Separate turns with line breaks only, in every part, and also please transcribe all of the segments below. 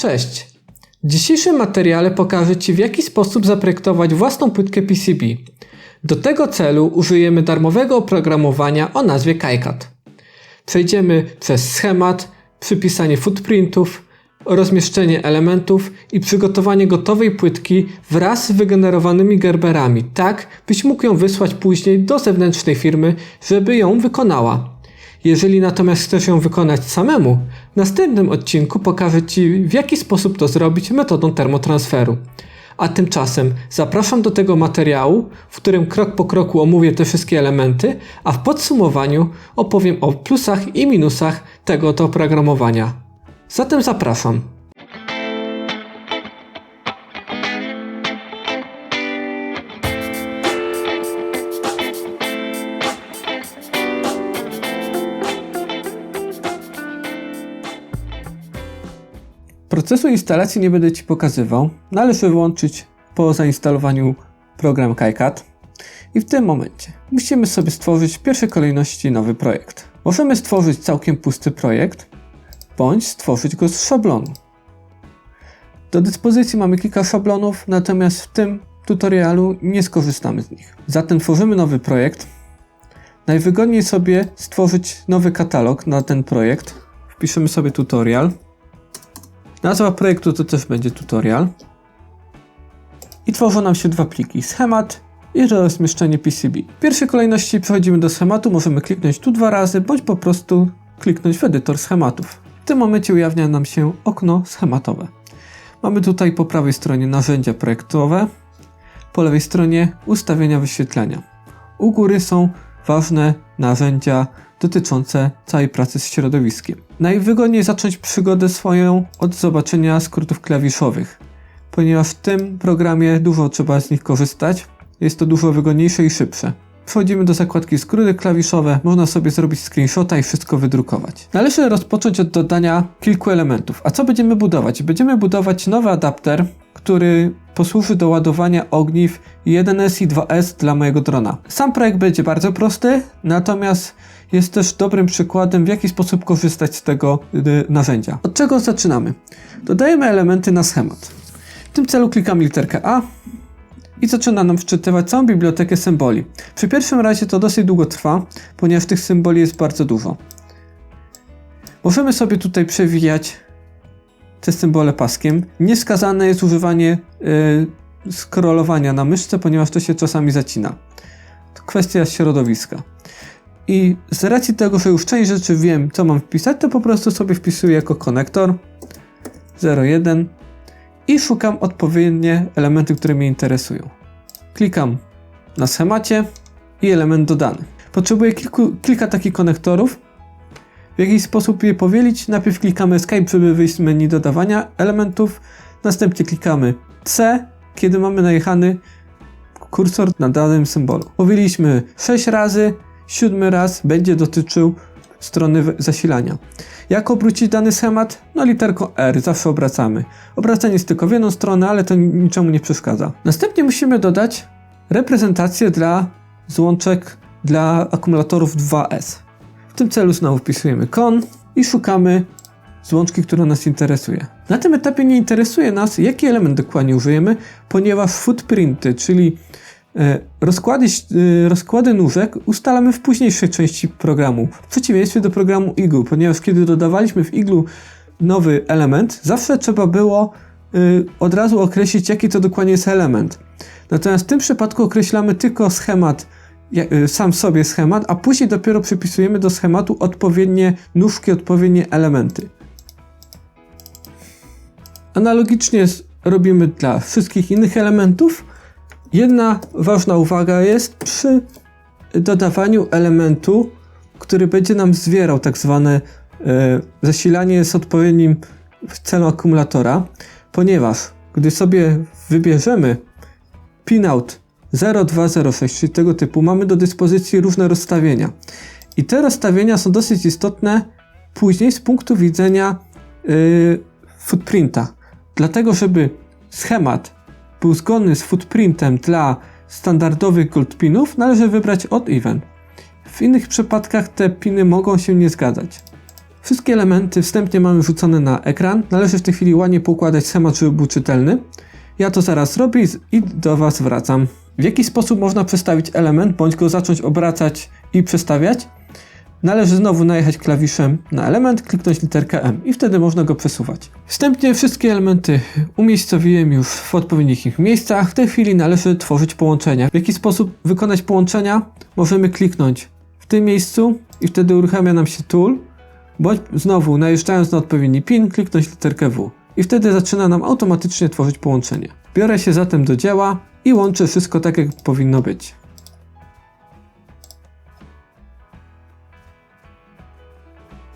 Cześć! W dzisiejszym materiale pokażę Ci w jaki sposób zaprojektować własną płytkę PCB. Do tego celu użyjemy darmowego oprogramowania o nazwie KiCad. Przejdziemy przez schemat, przypisanie footprintów, rozmieszczenie elementów i przygotowanie gotowej płytki wraz z wygenerowanymi gerberami, tak byś mógł ją wysłać później do zewnętrznej firmy, żeby ją wykonała. Jeżeli natomiast chcesz ją wykonać samemu, w następnym odcinku pokażę Ci w jaki sposób to zrobić metodą termotransferu. A tymczasem zapraszam do tego materiału, w którym krok po kroku omówię te wszystkie elementy, a w podsumowaniu opowiem o plusach i minusach tego oto oprogramowania. Zatem zapraszam. Procesu instalacji nie będę Ci pokazywał. Należy wyłączyć po zainstalowaniu program KiCad. I w tym momencie musimy sobie stworzyć w pierwszej kolejności nowy projekt. Możemy stworzyć całkiem pusty projekt, bądź stworzyć go z szablonu. Do dyspozycji mamy kilka szablonów, natomiast w tym tutorialu nie skorzystamy z nich. Zatem tworzymy nowy projekt. Najwygodniej sobie stworzyć nowy katalog na ten projekt. Wpiszemy sobie tutorial. Nazwa projektu to też będzie tutorial. I tworzą nam się dwa pliki, schemat i rozmieszczenie PCB. W pierwszej kolejności przechodzimy do schematu, możemy kliknąć tu dwa razy, bądź po prostu kliknąć w edytor schematów. W tym momencie ujawnia nam się okno schematowe. Mamy tutaj po prawej stronie narzędzia projektowe, po lewej stronie ustawienia wyświetlenia. U góry są ważne narzędzia dotyczące całej pracy z środowiskiem. Najwygodniej zacząć przygodę swoją od zobaczenia skrótów klawiszowych, ponieważ w tym programie dużo trzeba z nich korzystać, jest to dużo wygodniejsze i szybsze. Przechodzimy do zakładki skróty klawiszowe, można sobie zrobić screenshota i wszystko wydrukować. Należy rozpocząć od dodania kilku elementów. A co będziemy budować? Będziemy budować nowy adapter, który posłuży do ładowania ogniw 1S i 2S dla mojego drona. Sam projekt będzie bardzo prosty, natomiast jest też dobrym przykładem, w jaki sposób korzystać z tego y, narzędzia. Od czego zaczynamy? Dodajemy elementy na schemat. W tym celu klikamy literkę A i zaczyna nam wczytywać całą bibliotekę symboli. Przy pierwszym razie to dosyć długo trwa, ponieważ tych symboli jest bardzo dużo. Możemy sobie tutaj przewijać te symbole paskiem. Nieskazane jest używanie yy, scrollowania na myszce, ponieważ to się czasami zacina. To kwestia środowiska. I z racji tego, że już część rzeczy wiem, co mam wpisać, to po prostu sobie wpisuję jako konektor 01 i szukam odpowiednie elementy, które mnie interesują. Klikam na schemacie i element dodany. Potrzebuję kilku, kilka takich konektorów. W jakiś sposób je powielić. Najpierw klikamy Escape, żeby wyjść z menu dodawania elementów. Następnie klikamy C, kiedy mamy najechany kursor na danym symbolu. Powieliśmy 6 razy, siódmy raz będzie dotyczył strony zasilania. Jak obrócić dany schemat? No literką R, zawsze obracamy. Obracanie jest tylko w jedną stronę, ale to niczemu nie przeszkadza. Następnie musimy dodać reprezentację dla złączek dla akumulatorów 2S. W tym celu znowu wpisujemy kon i szukamy złączki, która nas interesuje. Na tym etapie nie interesuje nas, jaki element dokładnie użyjemy, ponieważ footprinty, czyli rozkłady, e, rozkłady nóżek ustalamy w późniejszej części programu, w przeciwieństwie do programu Iglu, ponieważ kiedy dodawaliśmy w Iglu nowy element, zawsze trzeba było e, od razu określić, jaki to dokładnie jest element. Natomiast w tym przypadku określamy tylko schemat, sam sobie schemat, a później dopiero przypisujemy do schematu odpowiednie nóżki, odpowiednie elementy. Analogicznie robimy dla wszystkich innych elementów, Jedna ważna uwaga jest przy dodawaniu elementu, który będzie nam zwierał tak zwane e, zasilanie z odpowiednim celem akumulatora, ponieważ gdy sobie wybierzemy pinout 0206, czyli tego typu, mamy do dyspozycji różne rozstawienia. I te rozstawienia są dosyć istotne później z punktu widzenia yy, footprinta. Dlatego, żeby schemat był zgodny z footprintem dla standardowych goldpinów, należy wybrać od event. W innych przypadkach te piny mogą się nie zgadzać. Wszystkie elementy wstępnie mamy wrzucone na ekran. Należy w tej chwili ładnie poukładać schemat, żeby był czytelny. Ja to zaraz robię i do Was wracam. W jaki sposób można przestawić element, bądź go zacząć obracać i przestawiać? Należy znowu najechać klawiszem na element, kliknąć literkę M i wtedy można go przesuwać. Wstępnie wszystkie elementy umiejscowiłem już w odpowiednich ich miejscach. W tej chwili należy tworzyć połączenia. W jaki sposób wykonać połączenia? Możemy kliknąć w tym miejscu i wtedy uruchamia nam się tool, bądź znowu najeżdżając na odpowiedni pin, kliknąć literkę W i wtedy zaczyna nam automatycznie tworzyć połączenie. Biorę się zatem do dzieła i łączę wszystko tak, jak powinno być.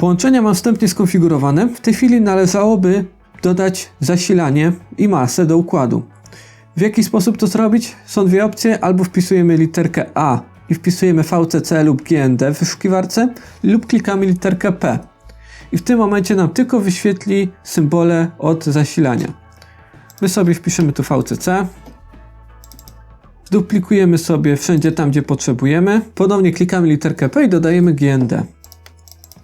Połączenia mam wstępnie skonfigurowane. W tej chwili należałoby dodać zasilanie i masę do układu. W jaki sposób to zrobić? Są dwie opcje. Albo wpisujemy literkę A i wpisujemy VCC lub GND w wyszukiwarce, lub klikamy literkę P. I w tym momencie nam tylko wyświetli symbole od zasilania. My sobie wpiszemy tu VCC. Duplikujemy sobie wszędzie tam, gdzie potrzebujemy. Ponownie klikamy literkę P i dodajemy GND.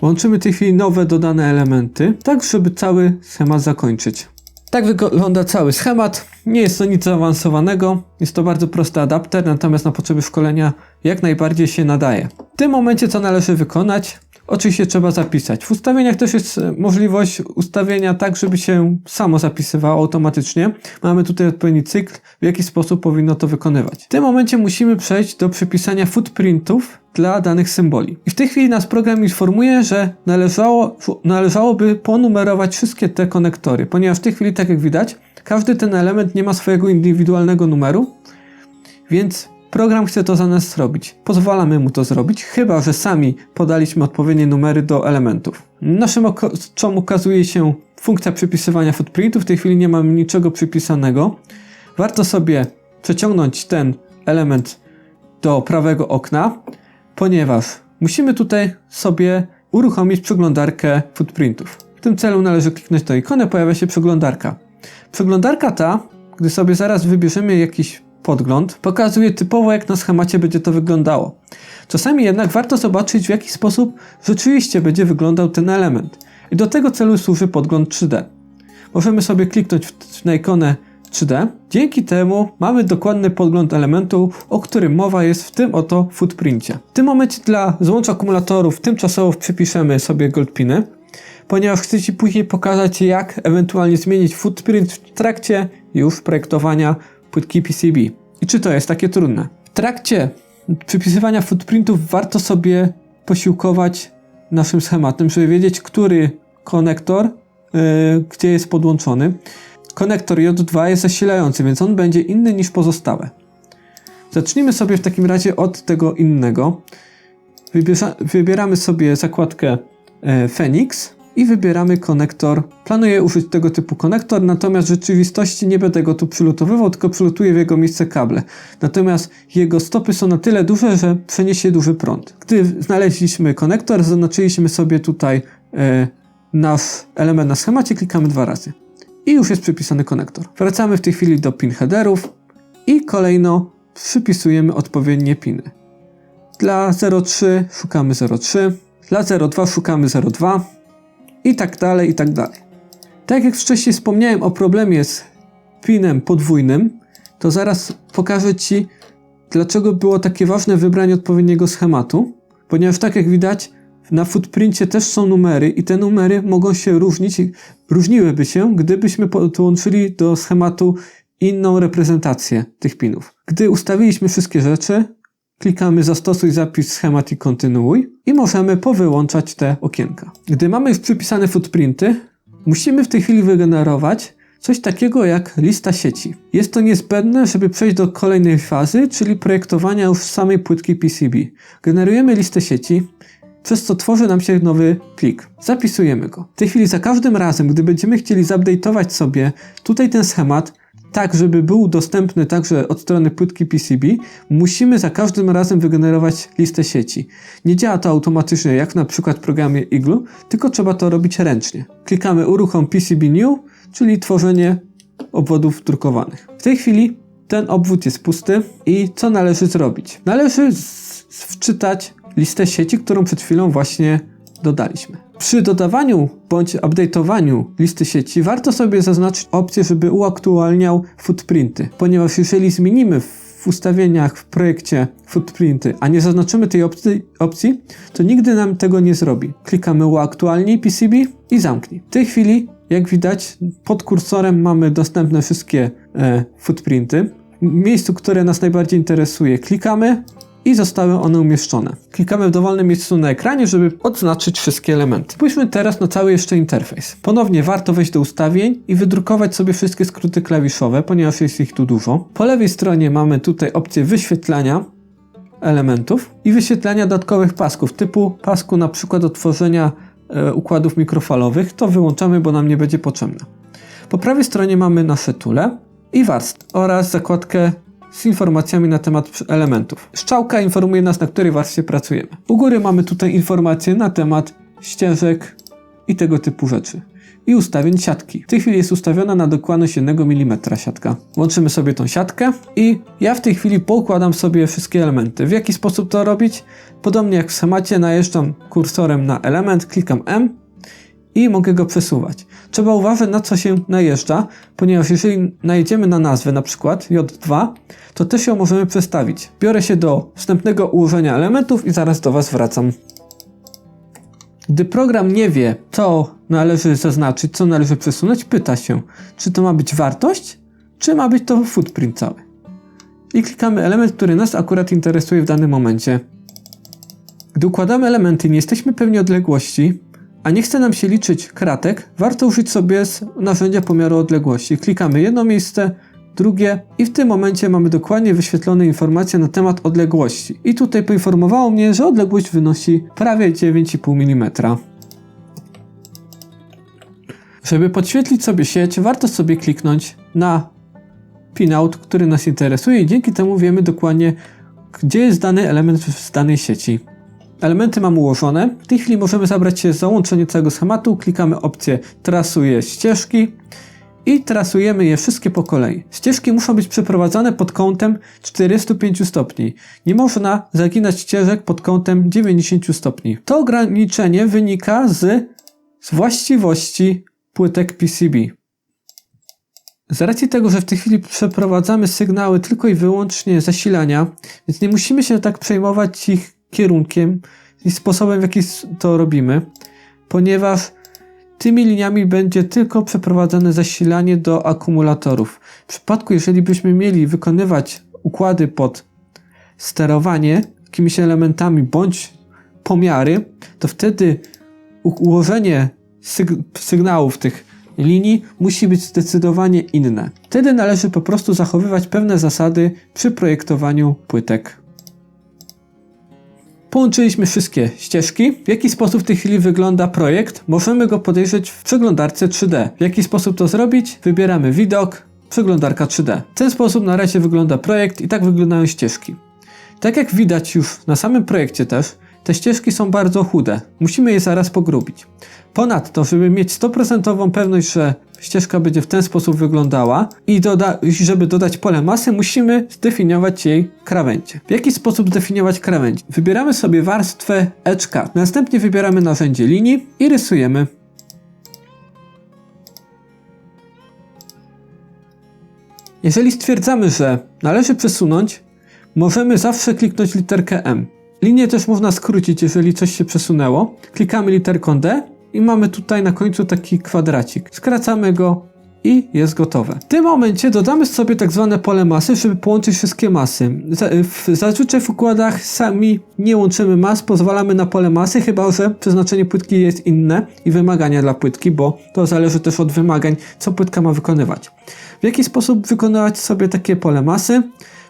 Łączymy w tej chwili nowe dodane elementy, tak żeby cały schemat zakończyć. Tak wygląda cały schemat. Nie jest to nic zaawansowanego, jest to bardzo prosty adapter, natomiast na potrzeby szkolenia jak najbardziej się nadaje. W tym momencie co należy wykonać? Oczywiście trzeba zapisać. W ustawieniach też jest e, możliwość ustawienia tak, żeby się samo zapisywało automatycznie. Mamy tutaj odpowiedni cykl, w jaki sposób powinno to wykonywać. W tym momencie musimy przejść do przypisania footprintów dla danych symboli. I w tej chwili nas program informuje, że należało, należałoby ponumerować wszystkie te konektory, ponieważ w tej chwili, tak jak widać, każdy ten element nie ma swojego indywidualnego numeru, więc Program chce to za nas zrobić. Pozwalamy mu to zrobić, chyba że sami podaliśmy odpowiednie numery do elementów. Naszym oczom ukazuje się funkcja przypisywania footprintu. W tej chwili nie mamy niczego przypisanego. Warto sobie przeciągnąć ten element do prawego okna, ponieważ musimy tutaj sobie uruchomić przeglądarkę footprintów. W tym celu należy kliknąć do ikony, pojawia się przeglądarka. Przeglądarka ta, gdy sobie zaraz wybierzemy jakiś podgląd pokazuje typowo jak na schemacie będzie to wyglądało. Czasami jednak warto zobaczyć w jaki sposób rzeczywiście będzie wyglądał ten element. I do tego celu służy podgląd 3D. Możemy sobie kliknąć na ikonę 3D. Dzięki temu mamy dokładny podgląd elementu, o którym mowa jest w tym oto footprincie. W tym momencie dla złącza akumulatorów tymczasowo przypiszemy sobie goldpiny, ponieważ chcę Ci później pokazać jak ewentualnie zmienić footprint w trakcie już projektowania płytki PCB. I czy to jest takie trudne? W trakcie przypisywania footprintów warto sobie posiłkować naszym schematem, żeby wiedzieć, który konektor yy, gdzie jest podłączony. Konektor J2 jest zasilający, więc on będzie inny niż pozostałe. Zacznijmy sobie w takim razie od tego innego. Wybierza, wybieramy sobie zakładkę e, Phoenix i wybieramy konektor. Planuję użyć tego typu konektor, natomiast w rzeczywistości nie będę go tu przylutowywał, tylko przylutuję w jego miejsce kable. Natomiast jego stopy są na tyle duże, że przeniesie duży prąd. Gdy znaleźliśmy konektor, zaznaczyliśmy sobie tutaj e, nasz element na schemacie, klikamy dwa razy. I już jest przypisany konektor. Wracamy w tej chwili do pin headerów i kolejno przypisujemy odpowiednie piny. Dla 0,3 szukamy 0,3, dla 0,2 szukamy 0,2, i tak dalej, i tak dalej. Tak jak wcześniej wspomniałem o problemie z pinem podwójnym, to zaraz pokażę Ci, dlaczego było takie ważne wybranie odpowiedniego schematu, ponieważ tak jak widać, na footprincie też są numery i te numery mogą się różnić, różniłyby się, gdybyśmy podłączyli do schematu inną reprezentację tych pinów. Gdy ustawiliśmy wszystkie rzeczy, Klikamy zastosuj zapis schemat i kontynuuj i możemy powyłączać te okienka. Gdy mamy już przypisane footprinty, musimy w tej chwili wygenerować coś takiego jak lista sieci. Jest to niezbędne, żeby przejść do kolejnej fazy, czyli projektowania już samej płytki PCB. Generujemy listę sieci, przez co tworzy nam się nowy plik. Zapisujemy go. W tej chwili za każdym razem, gdy będziemy chcieli zupdate'ować sobie tutaj ten schemat, tak, żeby był dostępny także od strony płytki PCB, musimy za każdym razem wygenerować listę sieci. Nie działa to automatycznie, jak na przykład w programie Igloo, tylko trzeba to robić ręcznie. Klikamy uruchom PCB New, czyli tworzenie obwodów drukowanych. W tej chwili ten obwód jest pusty i co należy zrobić? Należy wczytać listę sieci, którą przed chwilą właśnie dodaliśmy. Przy dodawaniu bądź update'owaniu listy sieci warto sobie zaznaczyć opcję, żeby uaktualniał footprinty, ponieważ jeżeli zmienimy w ustawieniach w projekcie footprinty, a nie zaznaczymy tej opcji, opcji, to nigdy nam tego nie zrobi. Klikamy uaktualnij PCB i zamknij. W tej chwili, jak widać, pod kursorem mamy dostępne wszystkie e, footprinty. W miejscu, które nas najbardziej interesuje, klikamy i zostały one umieszczone. Klikamy w dowolnym miejscu na ekranie, żeby odznaczyć wszystkie elementy. Spójrzmy teraz na cały jeszcze interfejs. Ponownie warto wejść do ustawień i wydrukować sobie wszystkie skróty klawiszowe, ponieważ jest ich tu dużo. Po lewej stronie mamy tutaj opcję wyświetlania elementów i wyświetlania dodatkowych pasków, typu pasku na przykład do tworzenia e, układów mikrofalowych. To wyłączamy, bo nam nie będzie potrzebne. Po prawej stronie mamy nasze tule i warstw oraz zakładkę z informacjami na temat elementów. Strzałka informuje nas, na której warstwie pracujemy. U góry mamy tutaj informacje na temat ścieżek i tego typu rzeczy. I ustawień siatki. W tej chwili jest ustawiona na dokładność 1 mm siatka. Łączymy sobie tą siatkę i ja w tej chwili poukładam sobie wszystkie elementy. W jaki sposób to robić? Podobnie jak w schemacie najeżdżam kursorem na element, klikam M i mogę go przesuwać. Trzeba uważać na co się najeżdża, ponieważ jeżeli najedziemy na nazwę na przykład J2, to też ją możemy przestawić. Biorę się do wstępnego ułożenia elementów i zaraz do Was wracam. Gdy program nie wie, co należy zaznaczyć, co należy przesunąć, pyta się, czy to ma być wartość, czy ma być to footprint cały. I klikamy element, który nas akurat interesuje w danym momencie. Gdy układamy elementy i nie jesteśmy pewni odległości, a nie chce nam się liczyć kratek, warto użyć sobie z narzędzia pomiaru odległości. Klikamy jedno miejsce, drugie i w tym momencie mamy dokładnie wyświetlone informacje na temat odległości. I tutaj poinformowało mnie, że odległość wynosi prawie 9,5 mm. Żeby podświetlić sobie sieć, warto sobie kliknąć na pinout, który nas interesuje i dzięki temu wiemy dokładnie, gdzie jest dany element w danej sieci. Elementy mam ułożone. W tej chwili możemy zabrać się za łączenie całego schematu. Klikamy opcję Trasuję ścieżki i trasujemy je wszystkie po kolei. Ścieżki muszą być przeprowadzane pod kątem 45 stopni. Nie można zaginać ścieżek pod kątem 90 stopni. To ograniczenie wynika z, z właściwości płytek PCB. Z racji tego, że w tej chwili przeprowadzamy sygnały tylko i wyłącznie zasilania, więc nie musimy się tak przejmować ich kierunkiem i sposobem, w jaki to robimy, ponieważ tymi liniami będzie tylko przeprowadzane zasilanie do akumulatorów. W przypadku, jeżeli byśmy mieli wykonywać układy pod sterowanie jakimiś elementami bądź pomiary, to wtedy ułożenie syg sygnałów tych linii musi być zdecydowanie inne. Wtedy należy po prostu zachowywać pewne zasady przy projektowaniu płytek. Połączyliśmy wszystkie ścieżki. W jaki sposób w tej chwili wygląda projekt? Możemy go podejrzeć w przeglądarce 3D. W jaki sposób to zrobić? Wybieramy widok, przeglądarka 3D. W ten sposób na razie wygląda projekt i tak wyglądają ścieżki. Tak jak widać już na samym projekcie też, te ścieżki są bardzo chude. Musimy je zaraz pogrubić. Ponadto, żeby mieć 100% pewność, że ścieżka będzie w ten sposób wyglądała i doda żeby dodać pole masy, musimy zdefiniować jej krawędzie. W jaki sposób zdefiniować krawędź? Wybieramy sobie warstwę Cut. Następnie wybieramy narzędzie linii i rysujemy. Jeżeli stwierdzamy, że należy przesunąć, możemy zawsze kliknąć literkę M. Linię też można skrócić, jeżeli coś się przesunęło. Klikamy literką D i mamy tutaj na końcu taki kwadracik. Skracamy go i jest gotowe. W tym momencie dodamy sobie tak zwane pole masy, żeby połączyć wszystkie masy. Zazwyczaj w układach sami nie łączymy mas, pozwalamy na pole masy, chyba że przeznaczenie płytki jest inne i wymagania dla płytki, bo to zależy też od wymagań, co płytka ma wykonywać. W jaki sposób wykonywać sobie takie pole masy?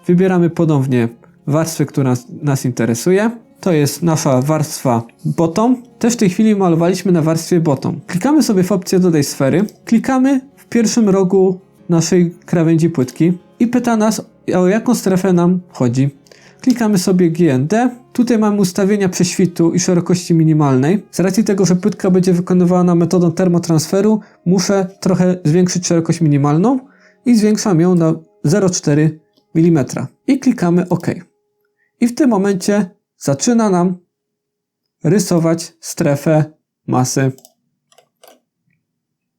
Wybieramy ponownie warstwę, która nas interesuje. To jest nasza warstwa bottom. Też w tej chwili malowaliśmy na warstwie bottom. Klikamy sobie w opcję dodaj sfery. Klikamy w pierwszym rogu naszej krawędzi płytki i pyta nas o jaką strefę nam chodzi. Klikamy sobie GND. Tutaj mamy ustawienia prześwitu i szerokości minimalnej. Z racji tego, że płytka będzie wykonywana metodą termotransferu, muszę trochę zwiększyć szerokość minimalną i zwiększam ją na 0,4 mm. I klikamy OK. I w tym momencie zaczyna nam rysować strefę masy.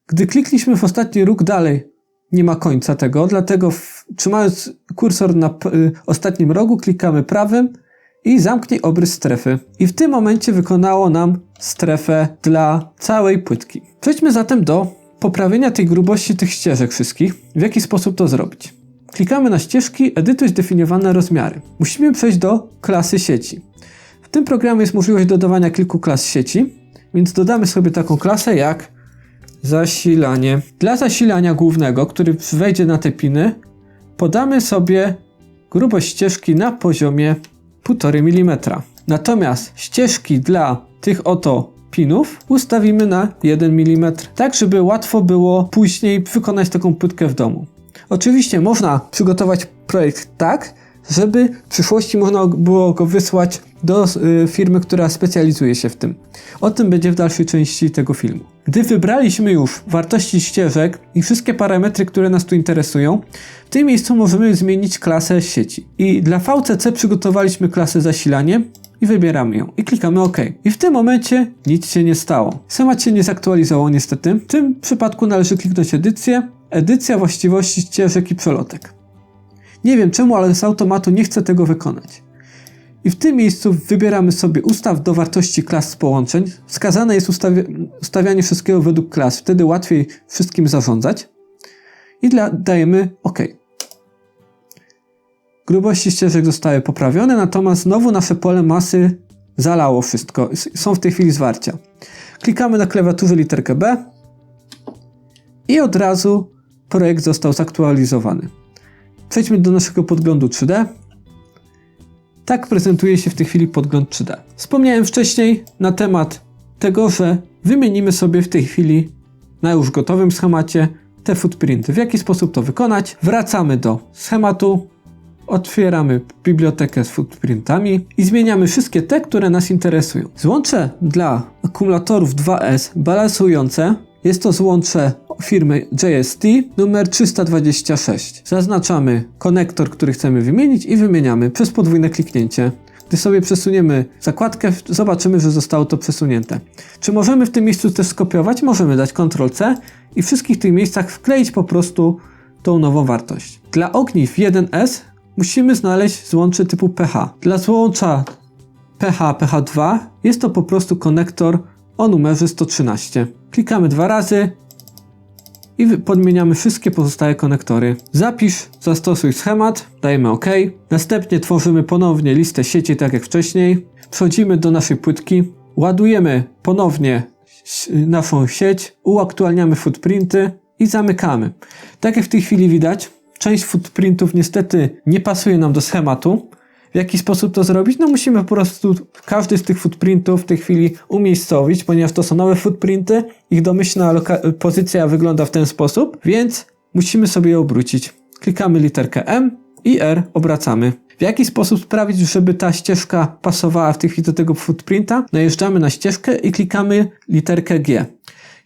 Gdy klikliśmy w ostatni róg dalej, nie ma końca tego, dlatego w, trzymając kursor na y, ostatnim rogu, klikamy prawym i zamknij obrys strefy. I w tym momencie wykonało nam strefę dla całej płytki. Przejdźmy zatem do poprawienia tej grubości tych ścieżek wszystkich. W jaki sposób to zrobić? Klikamy na ścieżki, edytuj zdefiniowane rozmiary. Musimy przejść do klasy sieci. W tym programie jest możliwość dodawania kilku klas sieci, więc dodamy sobie taką klasę jak zasilanie. Dla zasilania głównego, który wejdzie na te piny, podamy sobie grubość ścieżki na poziomie 1,5 mm. Natomiast ścieżki dla tych oto pinów ustawimy na 1 mm, tak żeby łatwo było później wykonać taką płytkę w domu. Oczywiście można przygotować projekt tak, żeby w przyszłości można było go wysłać do y, firmy, która specjalizuje się w tym. O tym będzie w dalszej części tego filmu. Gdy wybraliśmy już wartości ścieżek i wszystkie parametry, które nas tu interesują, w tym miejscu możemy zmienić klasę sieci. I dla VCC przygotowaliśmy klasę zasilanie i wybieramy ją i klikamy OK. I w tym momencie nic się nie stało. Schemat się nie zaktualizował niestety. W tym przypadku należy kliknąć edycję, edycja właściwości ścieżek i przelotek. Nie wiem czemu, ale z automatu nie chcę tego wykonać. I w tym miejscu wybieramy sobie ustaw do wartości klas z połączeń. Wskazane jest ustawia ustawianie wszystkiego według klas, wtedy łatwiej wszystkim zarządzać. I dla, dajemy OK. Grubości ścieżek zostały poprawione, natomiast znowu nasze pole masy zalało wszystko. Są w tej chwili zwarcia. Klikamy na klawiaturze literkę B i od razu projekt został zaktualizowany. Przejdźmy do naszego podglądu 3D. Tak prezentuje się w tej chwili podgląd 3D. Wspomniałem wcześniej na temat tego, że wymienimy sobie w tej chwili na już gotowym schemacie te footprinty. W jaki sposób to wykonać? Wracamy do schematu, otwieramy bibliotekę z footprintami i zmieniamy wszystkie te, które nas interesują. Złącze dla akumulatorów 2S balansujące jest to złącze firmy JST numer 326. Zaznaczamy konektor, który chcemy wymienić i wymieniamy przez podwójne kliknięcie. Gdy sobie przesuniemy zakładkę, zobaczymy, że zostało to przesunięte. Czy możemy w tym miejscu też skopiować? Możemy dać Ctrl-C i w wszystkich tych miejscach wkleić po prostu tą nową wartość. Dla ogniw 1S musimy znaleźć złącze typu pH. Dla złącza pH, pH2 jest to po prostu konektor o numerze 113. Klikamy dwa razy i podmieniamy wszystkie pozostałe konektory. Zapisz, zastosuj schemat, dajemy OK. Następnie tworzymy ponownie listę sieci tak jak wcześniej. Przechodzimy do naszej płytki, ładujemy ponownie naszą sieć, uaktualniamy footprinty i zamykamy. Tak jak w tej chwili widać, część footprintów niestety nie pasuje nam do schematu, w jaki sposób to zrobić? No musimy po prostu każdy z tych footprintów w tej chwili umiejscowić, ponieważ to są nowe footprinty, ich domyślna pozycja wygląda w ten sposób, więc musimy sobie je obrócić. Klikamy literkę M i R obracamy. W jaki sposób sprawić, żeby ta ścieżka pasowała w tej chwili do tego footprinta? Najeżdżamy na ścieżkę i klikamy literkę G.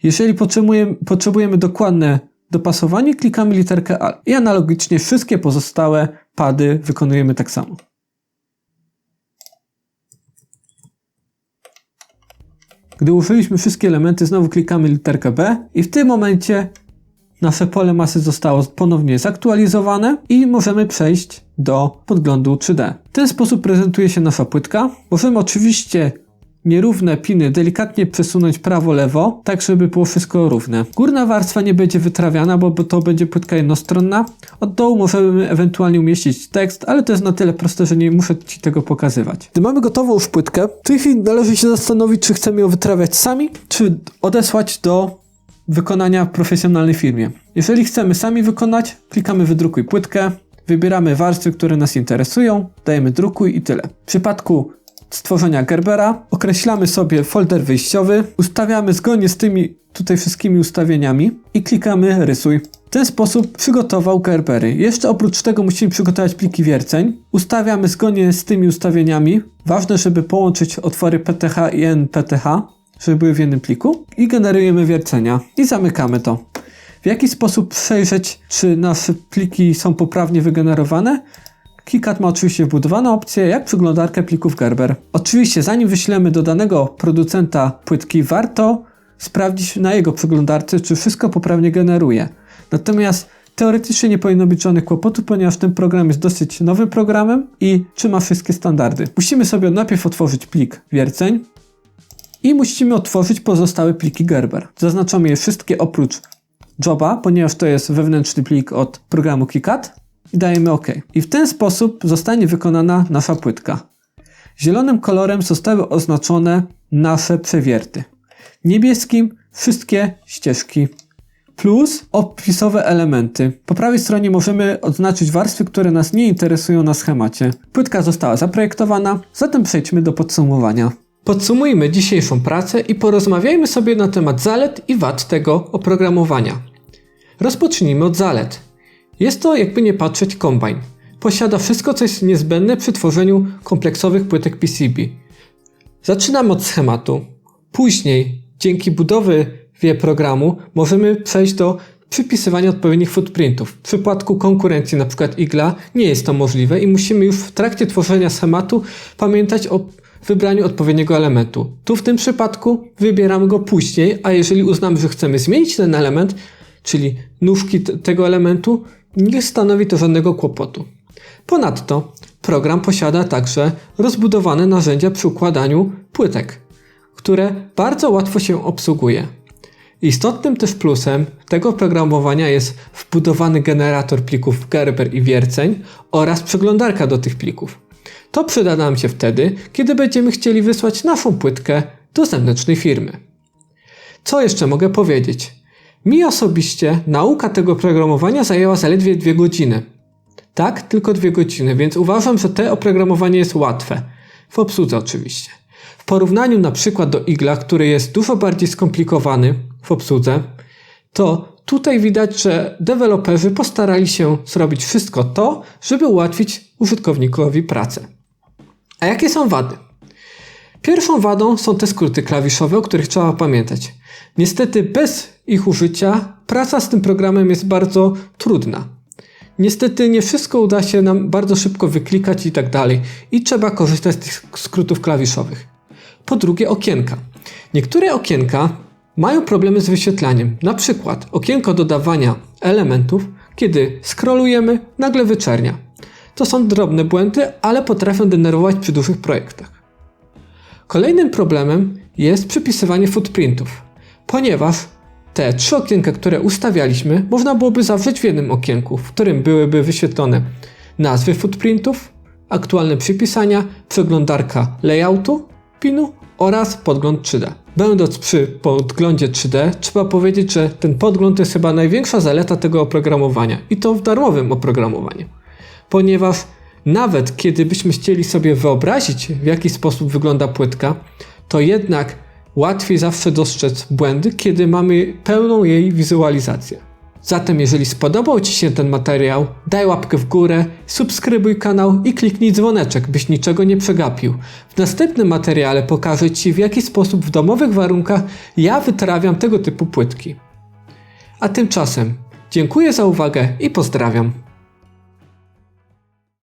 Jeżeli potrzebujemy, potrzebujemy dokładne dopasowanie, klikamy literkę A. I analogicznie wszystkie pozostałe pady wykonujemy tak samo. Gdy użyliśmy wszystkie elementy, znowu klikamy literkę B i w tym momencie nasze pole masy zostało ponownie zaktualizowane i możemy przejść do podglądu 3D. W ten sposób prezentuje się nasza płytka. Możemy oczywiście nierówne piny delikatnie przesunąć prawo-lewo, tak żeby było wszystko równe. Górna warstwa nie będzie wytrawiana, bo to będzie płytka jednostronna. Od dołu możemy ewentualnie umieścić tekst, ale to jest na tyle proste, że nie muszę Ci tego pokazywać. Gdy mamy gotową już płytkę, w tej chwili należy się zastanowić, czy chcemy ją wytrawiać sami, czy odesłać do wykonania profesjonalnej firmie. Jeżeli chcemy sami wykonać, klikamy wydrukuj płytkę, wybieramy warstwy, które nas interesują, dajemy drukuj i tyle. W przypadku stworzenia Gerbera. Określamy sobie folder wyjściowy, ustawiamy zgodnie z tymi tutaj wszystkimi ustawieniami i klikamy rysuj. W ten sposób przygotował Gerbery. Jeszcze oprócz tego musimy przygotować pliki wierceń. Ustawiamy zgodnie z tymi ustawieniami. Ważne, żeby połączyć otwory PTH i NPTH, żeby były w jednym pliku. I generujemy wiercenia. I zamykamy to. W jaki sposób przejrzeć, czy nasze pliki są poprawnie wygenerowane? KiCad ma oczywiście wbudowaną opcję jak przeglądarkę plików Gerber. Oczywiście zanim wyślemy do danego producenta płytki, warto sprawdzić na jego przeglądarce, czy wszystko poprawnie generuje. Natomiast teoretycznie nie powinno być żadnych kłopotów, ponieważ ten program jest dosyć nowym programem i trzyma wszystkie standardy. Musimy sobie najpierw otworzyć plik wierceń i musimy otworzyć pozostałe pliki Gerber. Zaznaczamy je wszystkie oprócz joba, ponieważ to jest wewnętrzny plik od programu KiCad i dajemy OK. I w ten sposób zostanie wykonana nasza płytka. Zielonym kolorem zostały oznaczone nasze przewierty. Niebieskim wszystkie ścieżki plus opisowe elementy. Po prawej stronie możemy odznaczyć warstwy, które nas nie interesują na schemacie. Płytka została zaprojektowana, zatem przejdźmy do podsumowania. Podsumujmy dzisiejszą pracę i porozmawiajmy sobie na temat zalet i wad tego oprogramowania. Rozpocznijmy od zalet. Jest to, jakby nie patrzeć, kombajn. Posiada wszystko, co jest niezbędne przy tworzeniu kompleksowych płytek PCB. Zaczynamy od schematu. Później, dzięki budowie programu, możemy przejść do przypisywania odpowiednich footprintów. W przypadku konkurencji, np. Igla, nie jest to możliwe i musimy już w trakcie tworzenia schematu pamiętać o wybraniu odpowiedniego elementu. Tu w tym przypadku wybieramy go później, a jeżeli uznamy, że chcemy zmienić ten element, czyli nóżki tego elementu, nie stanowi to żadnego kłopotu. Ponadto program posiada także rozbudowane narzędzia przy układaniu płytek, które bardzo łatwo się obsługuje. Istotnym też plusem tego programowania jest wbudowany generator plików Gerber i wierceń oraz przeglądarka do tych plików. To przyda nam się wtedy, kiedy będziemy chcieli wysłać naszą płytkę do zewnętrznej firmy. Co jeszcze mogę powiedzieć? Mi osobiście nauka tego programowania zajęła zaledwie dwie godziny. Tak, tylko dwie godziny, więc uważam, że to oprogramowanie jest łatwe. W obsłudze oczywiście. W porównaniu na przykład do Igla, który jest dużo bardziej skomplikowany w obsłudze, to tutaj widać, że deweloperzy postarali się zrobić wszystko to, żeby ułatwić użytkownikowi pracę. A jakie są wady? Pierwszą wadą są te skróty klawiszowe, o których trzeba pamiętać. Niestety bez ich użycia praca z tym programem jest bardzo trudna. Niestety nie wszystko uda się nam bardzo szybko wyklikać i tak dalej i trzeba korzystać z tych skrótów klawiszowych. Po drugie okienka. Niektóre okienka mają problemy z wyświetlaniem. Na przykład okienko dodawania elementów, kiedy scrollujemy, nagle wyczernia. To są drobne błędy, ale potrafią denerwować przy dużych projektach. Kolejnym problemem jest przypisywanie footprintów, ponieważ te trzy okienka, które ustawialiśmy, można byłoby zawrzeć w jednym okienku, w którym byłyby wyświetlone nazwy footprintów, aktualne przypisania, przeglądarka layoutu pinu oraz podgląd 3D. Będąc przy podglądzie 3D, trzeba powiedzieć, że ten podgląd jest chyba największa zaleta tego oprogramowania i to w darmowym oprogramowaniu ponieważ nawet kiedy byśmy chcieli sobie wyobrazić, w jaki sposób wygląda płytka, to jednak łatwiej zawsze dostrzec błędy, kiedy mamy pełną jej wizualizację. Zatem jeżeli spodobał Ci się ten materiał, daj łapkę w górę, subskrybuj kanał i kliknij dzwoneczek, byś niczego nie przegapił. W następnym materiale pokażę Ci w jaki sposób w domowych warunkach ja wytrawiam tego typu płytki. A tymczasem dziękuję za uwagę i pozdrawiam.